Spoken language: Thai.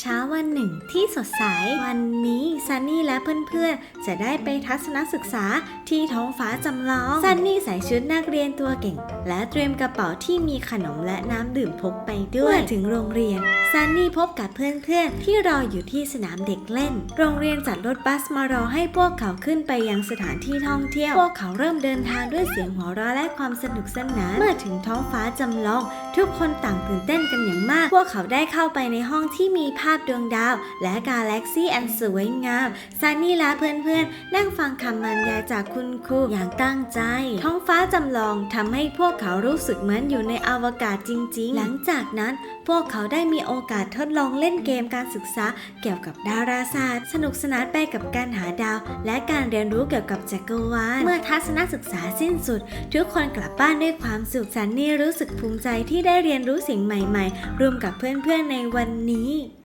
เช้าวันหนึ่งที่สดใส วันนี้ซันนี่และเพื่อนๆ จะได้ไปทัศนศึกษาที่ท้องฟ้าจำลอง ซันนี่ใส่ชุดนักเรียนตัวเก่ง และเตรียมกระเป๋าที่มีขนมและน้ำดื่มพกไปด้วยเมื่อถึงโรงเรียน ซันนี่พบกับเพื่อนๆ ที่รออยู่ที่สนามเด็กเล่น โรงเรียนจัดรถบัสมารอให้พวกเขาขึ้นไปยังสถานที่ท่องเที่ยว พวกเขาเริ่มเดินทางด้วยเสียงหัวเราะและความสนุกสนาน เมื่อถึงท้องฟ้าจำลอง ทุกคนต่างตื่นเต้นกันอย่างมาก พวกเขาได้เข้าไปในห้องที่มีภาาพดวงดาว และกาแล็กซี่อันสวยงามซันนี่และเพื่อนๆ นั่งฟังคำบรรยายจากคุณครูอย่างตั้งใจ ท้องฟ้าจำลองทำให้พวกเขารู้สึกเหมือนอยู่ในอวกาศจริง ๆ หลังจากนั้นพวกเขาได้มีโอกาสทดลองเล่นเกมการศึกษาเกี่ยวกับดาราศาสตร์ สนุกสนานไปกับการหาดาว และการเรียนรู้เกี่ยวกับจักรวาล เมื่อทัศนศึกษาสิ้นสุด ทุกคนกลับบ้านด้วยความสุขซันนี่รู้สึกภูมิใจที่ได้เรียนรู้สิ่งใหม่ๆรวมกับเพื่อนๆในวันนี้